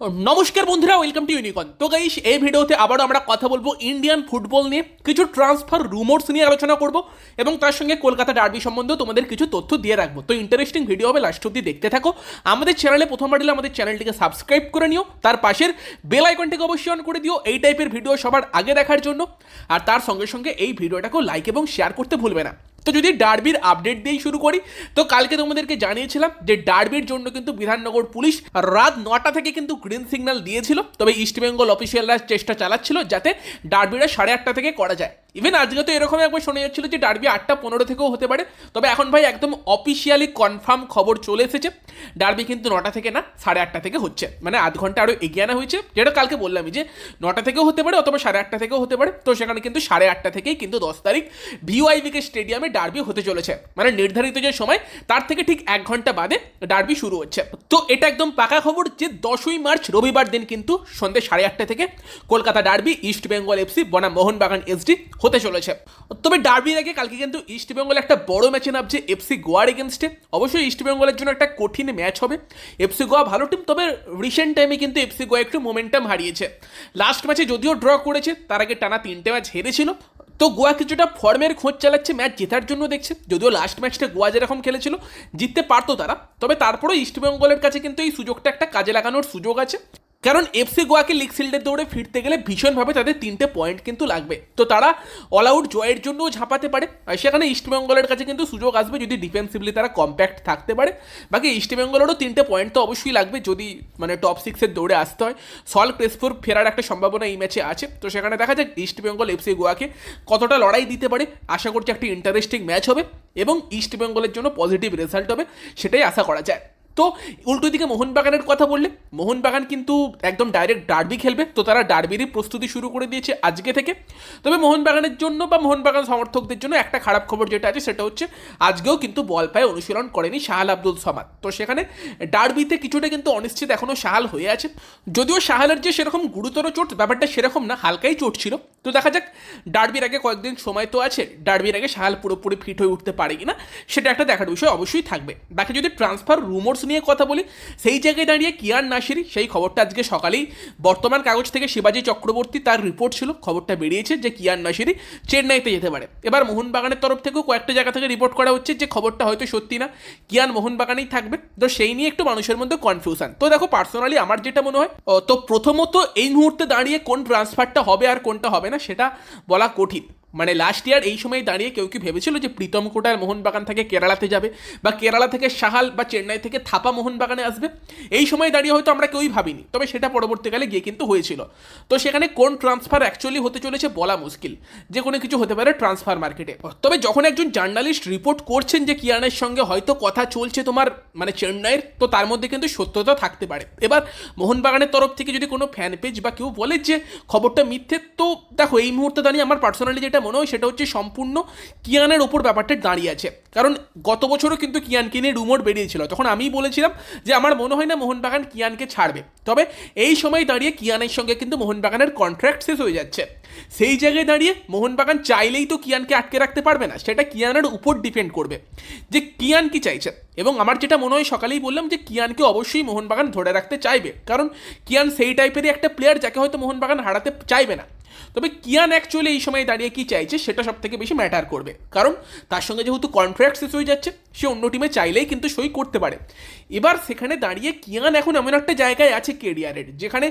নমস্কার বন্ধুরা welcome to ইউনিকন তো গাইস এই ভিডিওতে আবারও আমরা কথা বলব ইন্ডিয়ান ফুটবল নিয়ে। কিছু ট্রান্সফার রুমোর্স নিয়ে আলোচনা করব এবং তার সঙ্গে কলকাতা ডার্বি সম্বন্ধেও তোমাদের কিছু তথ্য দিয়ে রাখব। তো ইন্টারেস্টিং ভিডিও হবে লাস্ট অব্দি দেখতে থাকো। আমাদের চ্যানেলে প্রথমবার দিলে আমাদের চ্যানেলটিকে সাবস্ক্রাইব করে নিও। তার পাশের বেল আইকনটিকে অবশ্যই অন করে দিও। এই টাইপের ভিডিও সবার আগে দেখার জন্য। আর তার সঙ্গে সঙ্গে এই ভিডিওটাকেও লাইক এবং শেয়ার করতে ভুলবে না। তো যদি ডার্বির আপডেট দিয়েই শুরু করি, তো কালকে তোমাদেরকে জানিয়েছিলাম যে ডার্বির জন্য কিন্তু বিধাননগর পুলিশ রাত নটা থেকে কিন্তু গ্রিন সিগন্যাল দিয়েছিল। তবে ইস্টবেঙ্গল অফিসিয়ালরা চেষ্টা চালাচ্ছিল যাতে ডার্বিটা সাড়ে আটটা থেকে করা যায়। ইভেন আজকে তো এরকম একবার শোনা যাচ্ছিল যে ডার্বি আটটা পনেরো থেকেও হতে পারে। তবে এখন ভাই একদম অফিসিয়ালি কনফার্ম খবর চলে এসেছে। ডার্বি কিন্তু নটা থেকে না, সাড়ে আটটা থেকে হচ্ছে। মানে আধ ঘণ্টা আরও এগিয়ে আনা হয়েছে। যেটা কালকে বললামই যে, নটা থেকেও হতে পারে অথবা সাড়ে আটটা থেকেও হতে পারে। তো সেখানে কিন্তু সাড়ে আটটা থেকেই কিন্তু দশ তারিখ ভিওআইবিকে স্টেডিয়ামে ডার্বি হতে চলেছে। মানে নির্ধারিত যে সময়, তার থেকে ঠিক এক ঘণ্টা বাদে ডার্বি শুরু হচ্ছে। তো এটা একদম পাকা খবর যে দশই মার্চ, রবিবার দিন কিন্তু সন্ধ্যে সাড়ে আটটা থেকে Kolkata derby East Bengal FC বনাম মোহনবাগান এসডি হতে চলেছে। তবে ডার্বির আগে কালকে কিন্তু ইস্ট বেঙ্গল একটা বড় ম্যাচে নামছে এফসি গোয়ার এগেনস্টে অবশ্যই ইস্ট বেঙ্গলের জন্য একটা কঠিন ম্যাচ হবে। এফসি গোয়া ভালো টিম তবে রিসেন্ট টাইমে কিন্তু এফসি গোয়া একটু মোমেন্টাম হারিয়েছে। লাস্ট ম্যাচে যদিও ড্র করেছে, তার আগে টানা তিনটে ম্যাচ হেরেছিল। তো গোয়া কিছুটা ফর্মের খোঁজ চালাচ্ছে ম্যাচ জেতার জন্য দেখছে। যদিও লাস্ট ম্যাচটা গোয়া যেরকম খেলেছিল, জিততে পারতো তারা। তবে তারপরেও ইস্টবেঙ্গলের কাছে কিন্তু এই সুযোগটা একটা কাজে লাগানোর সুযোগ আছে। কারণ এফসি গোয়াকে লিগ সিল্ডের দৌড়ে ফিরতে গেলে ভীষণভাবে তাদের তিনটে পয়েন্ট কিন্তু লাগবে। তো তারা অল আউট জয়ের জন্যও ঝাঁপাতে পারে। আর সেখানে ইস্টবেঙ্গলের কাছে কিন্তু সুযোগ আসবে যদি ডিফেন্সিভলি তারা কম্প্যাক্ট থাকতে পারে। বাকি ইস্টবেঙ্গলেরও তিনটে পয়েন্ট তো অবশ্যই লাগবে যদি মানে টপ সিক্সের দৌড়ে আসতে হয়। সল ক্রেসফোর ফেরার একটা সম্ভাবনা এই ম্যাচে আছে। তো সেখানে দেখা যাক ইস্টবেঙ্গল এফসি গোয়াকে কতটা লড়াই দিতে পারে। আশা করছি একটা ইন্টারেস্টিং ম্যাচ হবে এবং ইস্টবেঙ্গলের জন্য পজিটিভ রেজাল্ট হবে, সেটাই আশা করা যায়। তো উল্টো দিকে মোহনবাগানের কথা বললে, মোহনবাগান কিন্তু একদম ডাইরেক্ট ডার্বি খেলবে, তো তারা ডার্বিরই প্রস্তুতি শুরু করে দিয়েছে আজকে থেকে। তবে মোহনবাগানের জন্য বা মোহনবাগান সমর্থকদের জন্য একটা খারাপ খবর যেটা আছে, সেটা হচ্ছে আজকেও কিন্তু বল পায়ে অনুশীলন করেনি শাহাল আব্দুল সমাদ। তো সেখানে ডার্বিতে কিছুটা কিন্তু অনিশ্চিত এখনও শাহাল হয়ে আছে। যদিও শাহালের যে সেরকম গুরুতর চোট, ব্যাপারটা সেরকম না, হালকাই চোট ছিল। তো দেখা যাক, ডার্বির আগে কয়েকদিন সময় তো আছে, ডার্বির আগে শাহাল পুরোপুরি ফিট হয়ে উঠতে পারে কিনা, সেটা একটা দেখার বিষয় অবশ্যই থাকবে। বাকি যদি ট্রান্সফার রুমোর্স নিয়ে কথা বলি, সেই জায়গায় দাঁড়িয়ে কিয়ান নাসিরি, সেই খবরটা আজকে সকালেই বর্তমান কাগজ থেকে শিবাজি চক্রবর্তী তার রিপোর্ট ছিল, খবরটা বেরিয়েছে যে কিয়ান নাসিরি চেন্নাইতে যেতে পারে। এবার মোহনবাগানের তরফ থেকেও কয়েকটা জায়গা থেকে রিপোর্ট করা হচ্ছে যে খবরটা হয়তো সত্যি না, কিয়ান মোহনবাগানেই থাকবে। তো সেই নিয়ে একটু মানুষের মধ্যে কনফিউশন তো দেখো পার্সোনালি আমার যেটা মনে হয় তো প্রথমত এই মুহূর্তে দাঁড়িয়ে কোন ট্রান্সফারটা হবে আর কোনটা হবে না? সেটা বলা কঠিন। মানে লাস্ট ইয়ার এই সময় দাঁড়িয়ে কেউ কি ভেবেছিল যে প্রীতম কোটার মোহনবাগান থেকে কেরালাতে যাবে? বা কেরালা থেকে সাহাল বা চেন্নাই থেকে থাপা মোহনবাগানে আসবে? এই সময় দাঁড়িয়ে হয়তো আমরা কেউই ভাবিনি, তবে সেটা পরবর্তীকালে গিয়ে কিন্তু হয়েছিল। তো সেখানে কোন ট্রান্সফার অ্যাকচুয়ালি হতে চলেছে বলা মুশকিল, যে কোনো কিছু হতে পারে ট্রান্সফার মার্কেটে তবে যখন একজন জার্নালিস্ট রিপোর্ট করছেন যে কিয়ানের সঙ্গে হয়তো কথা চলছে তোমার মানে চেন্নাইয়ের, তো তার মধ্যে কিন্তু সত্যতা থাকতে পারে। এবার মোহনবাগানের তরফ থেকে যদি কোনো ফ্যান পেজ বা কেউ বলে যে খবরটা মিথ্যে, তো দেখো এই মুহূর্তে দাঁড়িয়ে আমার পার্সোনালি যেটা মনে হয় সেটা হচ্ছে সম্পূর্ণ কিয়ানের ওপর ব্যাপারটা দাঁড়িয়ে আছে। কারণ গত বছরও কিন্তু কিয়ানকে নিয়ে রুমোট বেরিয়েছিল। তখন আমি বলেছিলাম যে, আমার মনে হয় না মোহনবাগান কিয়ানকে ছাড়বে। তবে এই সময় দাঁড়িয়ে কিয়ানের সঙ্গে কিন্তু মোহনবাগানের কন্ট্রাক্ট শেষ হয়ে যাচ্ছে। সেই জায়গায় দাঁড়িয়ে মোহনবাগান চাইলেই তো কিয়ানকে আটকে রাখতে পারবে না। সেটা কিয়ানের উপর ডিপেন্ড করবে যে কিয়ান কি চাইছে। এবং আমার যেটা মনে হয়, সকালেই বললাম যে কিয়ানকে অবশ্যই মোহনবাগান ধরে রাখতে চাইবে। কারণ কিয়ান সেই টাইপেরই একটা প্লেয়ার যাকে হয়তো মোহনবাগান হারাতে চাইবে না। তবে কিয়ান অ্যাকচুয়ালি এই সময় দাঁড়িয়ে কি চাইছে সেটা সব থেকে বেশি ম্যাটার করবে। কারণ তার সঙ্গে যেহেতু কন্ট্রাক্ট শেষ হয়ে যাচ্ছে, সে অন্য টিমে চাইলেই কিন্তু সই করতে পারে। এবার সেখানে দাঁড়িয়ে কিয়ান এখন এমন একটা জায়গায় আছে কেরিয়ারের যেখানে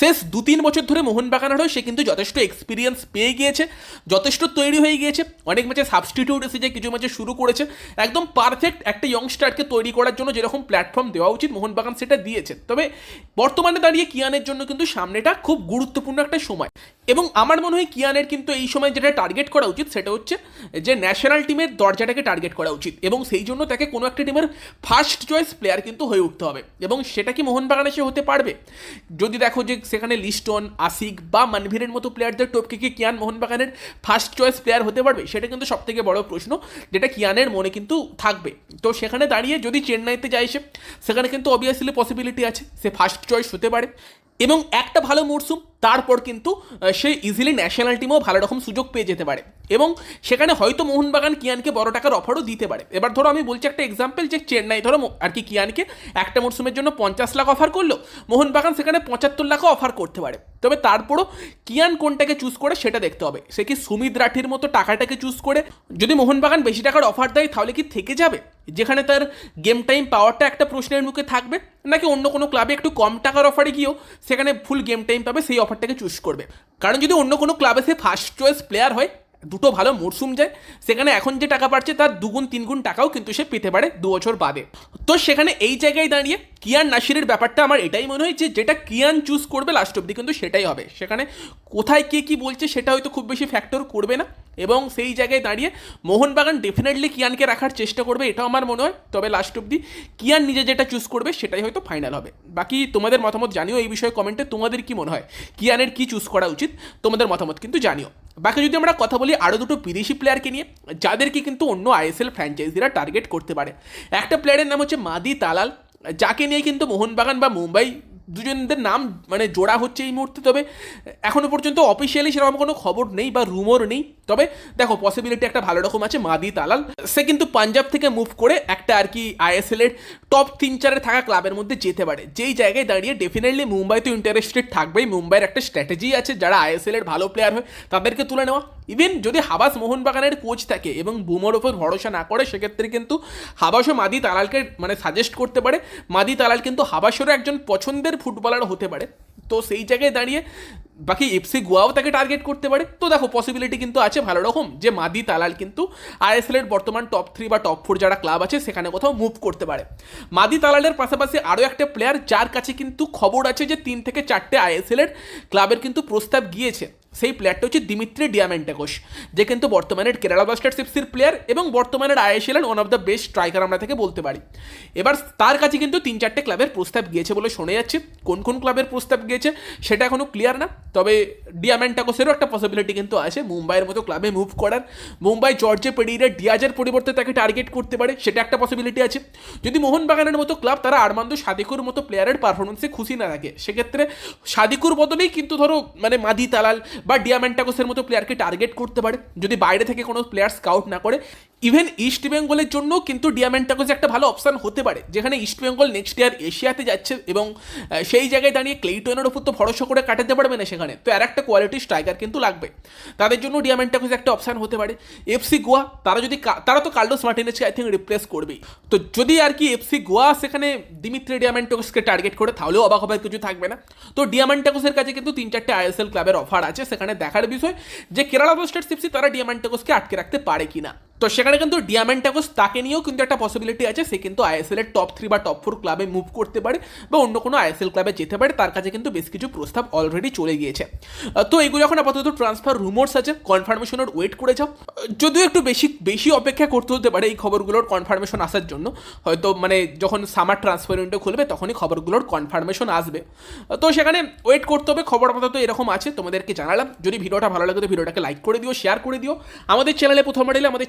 শেষ দু তিন বছর ধরে মোহনবাগানের হয়ে সে কিন্তু যথেষ্ট এক্সপিরিয়েন্স পেয়ে গিয়েছে, যথেষ্ট তৈরি হয়ে গিয়েছে, অনেক ম্যাচে সাবস্টিটিউট এসেছে কিছু ম্যাচে শুরু করেছে, একদম পারফেক্ট একটা ইয়ংস্টারকে তৈরি করার জন্য যেরকম প্ল্যাটফর্ম দেওয়া উচিত মোহনবাগান সেটা দিয়েছে। তবে বর্তমানে দাঁড়িয়ে কিয়ানের জন্য কিন্তু সামনেটা খুব গুরুত্বপূর্ণ একটা সময়। এবং আমার মনে হয় কিয়ানের কিন্তু এই সময় যেটা টার্গেট করা উচিত সেটা হচ্ছে যে ন্যাশনাল টিমের দরজাটাকে টার্গেট করা উচিত। এবং সেই জন্য তাকে কোনো একটা টিমের ফার্স্ট চয়েস প্লেয়ার কিন্তু হয়ে উঠতে হবে। এবং সেটা কি মোহনবাগানে সে হতে পারবে? যদি দেখো যে সেখানে লিস্টন আসিক বা মানভীরের মতো প্লেয়ারদের টপকে কি কিয়ান মোহনবাগানের ফার্স্ট চয়েস প্লেয়ার হতে পারবে? সেটা কিন্তু সব থেকে বড় প্রশ্ন, যেটা কিয়ানের মনে কিন্তু থাকবে। তো সেখানে দাঁড়িয়ে যদি চেন্নাইতে যায় সে, সেখানে কিন্তু অবভিয়াসলি পসিবিলিটি আছে। সে ফার্স্ট চয়েস হতে পারে। এবং একটা ভালো মরশুম তারপর কিন্তু সে ইজিলি ন্যাশনাল টিমও ভালো রকম সুযোগ পেয়ে যেতে পারে। এবং সেখানে হয়তো মোহনবাগান কিয়ানকে বড় টাকার অফারও দিতে পারে। এবার ধরো আমি বলছি একটা এক্সাম্পল যে চেন্নাই, ধরো আর কি কিয়ানকে একটা মরশুমের জন্য পঞ্চাশ লাখ অফার করল। মোহনবাগান সেখানে পঁচাত্তর লাখও অফার করতে পারে। তবে তারপরও কিয়ান কোনটাকে চুজ করে সেটা দেখতে হবে। সে কি সুমিত রাঠির মতো টাকাটাকে চুজ করে? যদি মোহনবাগান বেশি টাকার অফার দেয়, তাহলে কি থেকে যাবে? যেখানে তার গেম টাইম পাওয়ারটা একটা প্রশ্নের মুখে থাকবে, নাকি অন্য কোনো ক্লাবে একটু কম টাকার অফারে গিয়েও সেখানে ফুল গেম টাইম পাবে, সেই অফারটাকে চুজ করবে? কারণ যদি অন্য কোনো ক্লাবে সে ফার্স্ট চয়েস প্লেয়ার হয় দুটো ভালো মরশুম যায় সেখানে এখন যে টাকা পাচ্ছে তার দুগুণ, তিনগুণ টাকাও কিন্তু সে পেতে পারে দু বছর বাদে। তো সেখানে এই জায়গায় দাঁড়িয়ে কিয়ান নাসিরের ব্যাপারটা আমার এটাই মনে হয় যে যেটা কিয়ান চুজ করবে লাস্ট অব্দি কিন্তু সেটাই হবে। সেখানে কোথায় কে কি বলছে সেটা হয়তো খুব বেশি ফ্যাক্টর করবে না। এবং সেই জায়গায় দাঁড়িয়ে মোহনবাগান ডেফিনেটলি কিয়ানকে রাখার চেষ্টা করবে, এটাও আমার মনে হয়। তবে লাস্ট অব্দি কিয়ান নিজে যেটা চুজ করবে সেটাই হয়তো ফাইনাল হবে। বাকি তোমাদের মতামত জানিও এই বিষয়ে কমেন্টে তোমাদের কি মনে হয়? কিয়ানের কি চুজ করা উচিত? তোমাদের মতামত কিন্তু জানিও। বাকি যদি আমরা কথা বলি আরও দুটো বিদেশি প্লেয়ারকে নিয়ে, যাদেরকে কিন্তু অন্য আইএসএল ফ্র্যাঞ্চাইজিরা টার্গেট করতে পারে। একটা প্লেয়ারের নাম হচ্ছে মাদি তালাল, যাকে নিয়ে কিন্তু মোহনবাগান বা মুম্বাই দুজনদের নাম মানে জোড়া হচ্ছে এই মুহূর্তে। তবে এখনও পর্যন্ত অফিসিয়ালি সেরকম কোনো খবর নেই বা রুমোর নেই। তবে দেখো পসিবিলিটি একটা ভালো রকম আছে, মাদি তালাল সে কিন্তু পাঞ্জাব থেকে মুভ করে একটা আর কি আইএসএল এর টপ তিন চারে থাকা ক্লাবের মধ্যে যেতে পারে। যেই জায়গায় দাঁড়িয়ে ডেফিনেটলি মুম্বাই তো ইন্টারেস্টেড থাকবেই। মুম্বাইয়ের একটা স্ট্র্যাটেজি আছে, যারা আইএসএল এর ভালো প্লেয়ার হয়, তাদেরকে তুলে নেওয়া। ইভেন যদি হাবাস মোহনবাগানের কোচ থাকে এবং বুমোর ওপর ভরসা না করে, সেক্ষেত্রে কিন্তু হাবাসও মাদি তালালকে মানে সাজেস্ট করতে পারে। মাদি তালাল কিন্তু হাবাসেরও একজন পছন্দের ফুটবলার হতে পারে। তো সেই জায়গায় দাঁড়িয়ে বাকি এফসি গোয়াও তাকে টার্গেট করতে পারে। তো দেখো পসিবিলিটি কিন্তু আছে ভালো রকম যে মাদি, তালাল কিন্তু আইএসএল এর বর্তমান টপ থ্রি বা টপ ফোর যারা ক্লাব আছে, সেখানে কোথাও মুভ করতে পারে। মাদি, তালালের পাশাপাশি আরও একটা প্লেয়ার যার কাছে কিন্তু খবর আছে যে তিন থেকে চারটে আইএসএল এর ক্লাবের কিন্তু প্রস্তাব গিয়েছে। সেই প্লেয়ারটা হচ্ছে দিমিত্রি ডিয়ামেন্টাকোস যে কিন্তু বর্তমানের কেরালা ব্লাস্টার্স এফসির প্লেয়ার এবং বর্তমানের ISL one of the best striker আমরা থেকে বলতে পারি। এবার তার কাছে কিন্তু তিন চারটে ক্লাবের প্রস্তাব গিয়েছে বলে শোনা যাচ্ছে। কোন কোন ক্লাবের প্রস্তাব গিয়েছে সেটা এখনও ক্লিয়ার না। তবে ডিয়ামেন্টাকোসেরও একটা পসিবিলিটি কিন্তু আছে মুম্বাইয়ের মতো ক্লাবে মুভ করার। মুম্বাই জর্জে পেডিরে ডিয়াজের পরিবর্তে তাকে টার্গেট করতে পারে, সেটা একটা পসিবিলিটি আছে। যদি মোহনবাগানের মতো ক্লাব তারা আরমান্দ সাদিকুর মতো প্লেয়ারের পারফরমেন্সে খুশি না থাকে, সেক্ষেত্রে সাদিকুর বদলেই কিন্তু ধরো মানে মাদি তালাল বা ডিয়ামেন্টাকোসের মতো প্লেয়ারকে টার্গেট করতে পারে। যদি বাইরে থেকে কোনো প্লেয়ার স্কাউট না করে ইভেন ইস্ট বেঙ্গলের জন্য কিন্তু ডিয়ামেন্টাকোস একটা ভালো অপশান হতে পারে। যেখানে ইস্ট বেঙ্গল নেক্সট ইয়ার এশিয়াতে যাচ্ছে এবং সেই জায়গায় দাঁড়িয়ে ক্লেইটনের ওপর তো ভরসা করে কাটাতে পারবে না সেখানে। তো আর একটা কোয়ালিটি স্ট্রাইকার কিন্তু লাগবে। তাদের জন্য ডিয়ামেন্টাকোস একটা অপশান হতে পারে। এফসি গোয়া তারা যদি তারা তো কার্লোস মার্টিনেজকে আই থিঙ্ক রিপ্লেস করবেই। তো যদি আর কি এফসি গোয়া সেখানে দিমিত্রি ডিয়ামেন্টাকোসকে টার্গেট করে, তাহলেও অবাক হবার কিছু থাকবে না। তো ডিয়ামেন্টাকোসের কাছে কিন্তু তিন চারটে আইএসএল ক্লাবের অফার আছে। সেখানে দেখার বিষয় যে কেরালা ব্লাস্টার্স এফসি তারা ডিয়ামেন্টাকোসকে আটকে রাখতে পারে কিনা। তো সেখানে কিন্তু ডিয়ামেন্টাকোস তাকে নিয়েও কিন্তু একটা পসিবিলিটি আছে, সে কিন্তু আইএসএল এর টপ থ্রি বা টপ ফোর ক্লাবে মুভ করতে পারে বা অন্য কোনো আইএসএল ক্লাবে যেতে পারে, তার কাছে কিন্তু বেশ কিছু প্রস্তাব অলরেডি চলে গিয়েছে। তো এগুলো এখন আপাতত ট্রান্সফার রুমোর্স আছে কনফার্মেশনের ওয়েট করে যাও। যদিও একটু বেশি বেশি অপেক্ষা করতে হতে পারে এই খবরগুলোর কনফার্মেশন আসার জন্য। হয়তো মানে যখন সামার ট্রান্সফার উইন্ডো খুলবে তখনই খবরগুলোর কনফার্মেশন আসবে। তো সেখানে ওয়েট করতে হবে, খবর আপাতত এরকম আছে, তোমাদেরকে জানালাম। যদি ভিডিওটা ভালো লাগে তো ভিডিওটাকে লাইক করে দিও শেয়ার করে দিও। আমাদের চ্যানেলে প্রথম এলে আমাদের